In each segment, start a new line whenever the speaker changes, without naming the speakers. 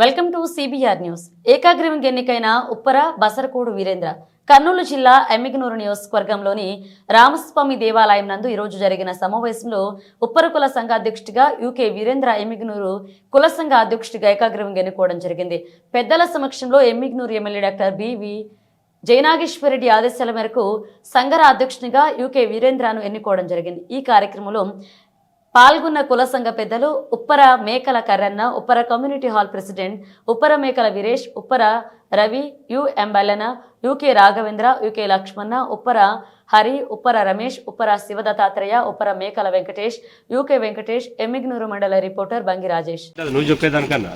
Welcome to CBR news. ఏకాగ్రీవం ఎన్నికైన ఉప్పర బసరకోడు వీరేంద్ర. కర్నూలు జిల్లా ఎమ్మిగనూరు నియోజకవర్గంలోని రామస్వామి దేవాలయం నందు ఈరోజు జరిగిన సమావేశంలో ఉప్పర కుల సంఘ అధ్యక్షుడిగా యూకే వీరేంద్ర ఎమ్మిగనూరు కుల సంఘ అధ్యక్షుడిగా ఏకాగ్రీవంగా ఎన్నుకోవడం జరిగింది. పెద్దల సమక్షంలో Emmiganur MLA doctor BV Jayanageswara Reddy ఆదేశాల మేరకు సంఘర అధ్యక్షునిగా యూకే వీరేంద్రను ఎన్నుకోవడం జరిగింది. ఈ కార్యక్రమంలో పాల్గొన్న కుల సంఘ పెద్దలు Uppara Mekala Karranna Uppara community hall president Uppara Mekala Veeresh Uppara Ravi U Emballana UK Raghavendra UK Lakshmana Uppara Hari Uppara Ramesh Uppara Sivadattatreya Uppara Mekala Venkatesh UK Venkatesh Emmiganur మండల రిపోర్టర్ బంగి రాజేష్.
అది నువ్వు చెప్పేదానికన్నా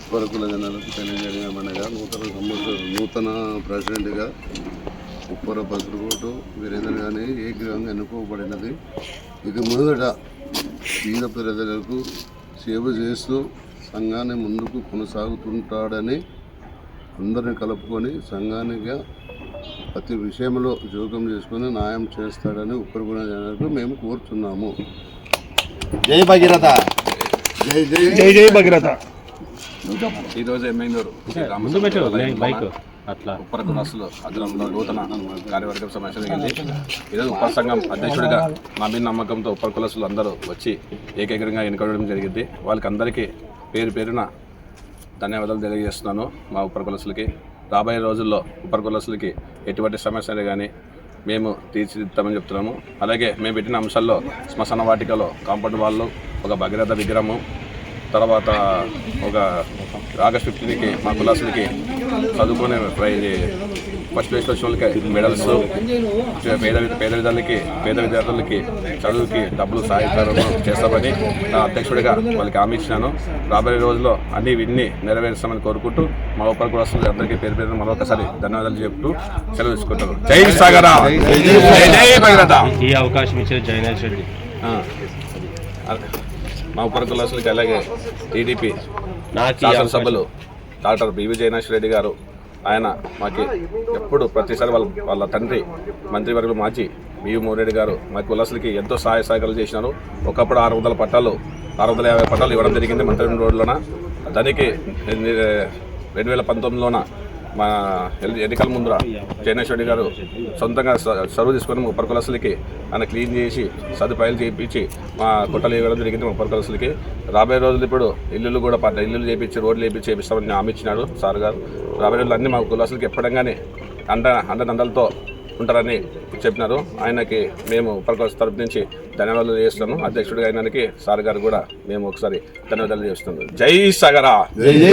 ఉప్పరకుల జనాలకు తెలియజేయమనగా నూతన సంవత్సరం నూతన ప్రెసిడెంట్గా ఉప్పర బసరకోటు వీరేంద్ర గాని ఏకగ్రంగా ఎన్నుకోబడినది. ఇది మొదట పేద ప్రజలకు సేవ చేస్తూ సంఘాన్ని ముందుకు కొనసాగుతుంటాడని అందరిని కలుపుకొని సంఘానికి ప్రతి విషయంలో జోక్యం చేసుకొని న్యాయం చేస్తాడని ఉప్పరకుల జనాలకు మేము కోరుతున్నాము.
జై భగీరథ.
జై జై.
జై జై భగీరథ.
ఈరోజు ఎమ్మెల్యేరు
ముందు పెట్టు బైక్ అట్లా.
ఉప్పర కులస్తులు అగ్రంలో నూతన కార్యవర్గం సమావేశం జరిగింది. ఈరోజు ఉప సంఘం అధ్యక్షుడిగా మా మీద నమ్మకంతో ఉప్పర కులసులు అందరూ వచ్చి ఏకైకంగా ఎన్నుకోవడం జరిగింది. వాళ్ళకి అందరికీ పేరు పేరున ధన్యవాదాలు తెలియజేస్తున్నాను మా ఉప్పర కులసులకి రాబోయే రోజుల్లో ఉప్పర కులసులకి ఎటువంటి సమస్యలు కానీ మేము తీర్చిదిద్దామని చెప్తున్నాము. అలాగే మేము పెట్టిన అంశాల్లో శ్మశాన వాటికలో కాంపౌండ్ వాళ్ళు ఒక భగీరథ విగ్రహము తర్వాత ఒక ఆగస్ట్ ఫిఫ్టీన్కి మా కులాసులకి చదువుకునే ప్రైజ్ ఫస్ట్ ప్లేస్ వచ్చిన వాళ్ళకి మెడల్స్ పేద పేద విద్యార్థులకి పేద విద్యార్థులకి చదువుకి డబ్బులు సహాయకారం చేస్తామని నా అధ్యక్షుడిగా వాళ్ళకి హామీ ఇచ్చినాను. రాబోయే రోజుల్లో అన్ని విన్ని నెరవేరుస్తామని కోరుకుంటూ మా ఉపర కులాసులు అందరికీ పేరు పేరు మరొకసారి ధన్యవాదాలు చెప్తూ సెలవు తీసుకుంటాను జై సాగరా!
ఈ అవకాశం ఇచ్చిన జైనేష్ రెడ్డి.
మా ఉపర కులాసులకి అలాగే టీడీపీ శాసనసభ్యులు డాక్టర్ బివి జయనాథ్ రెడ్డి గారు ఆయన మాకు ఎప్పుడు ప్రతిసారి వాళ్ళ వాళ్ళ తండ్రి మంత్రివర్గులు మాచి బివి మోరెడ్డి గారు మా కులసులకి ఎంతో సహాయ సహకారాలు చేసినారు. ఒకప్పుడు ఆరు వందల పట్టాలు ఆరు వందల యాభై పట్టాలు ఇవ్వడం జరిగింది మంత్రి రోడ్లోన దానికి రెండు వేల పంతొమ్మిదిలోన మా ఎల్- ఎన్నికల ముందర జయనేష్ రెడ్డి గారు సొంతంగా సర్వ్ తీసుకొని ముప్పై కులసులకి ఆయన క్లీన్ చేసి సదుపాయాలు చేయించి మా కొట్టలు ఇవ్వడం జరిగింది ముప్పై కులసులకి రాబోయే రోజులు ఇప్పుడు ఇల్లులు కూడా పడ్డ ఇల్లులు చేయించి రోడ్లు చేయించి చేపిస్తామని హామీ ఇచ్చినాడు సార్ గారు. రాబోయే రోజులు అన్నీ మా కులసులకి ఎప్పటిగానే అండ అండదండలతో ఉంటారని చెప్పినారు. ఆయనకి మేము ఉపరికొల తరపు నుంచి ధన్యవాదాలు చేస్తున్నాము. అధ్యక్షుడిగా అయినానికి సార్ గారు కూడా మేము ఒకసారి ధన్యవాదాలు చేస్తున్నాము. జై సగరా!
జై జై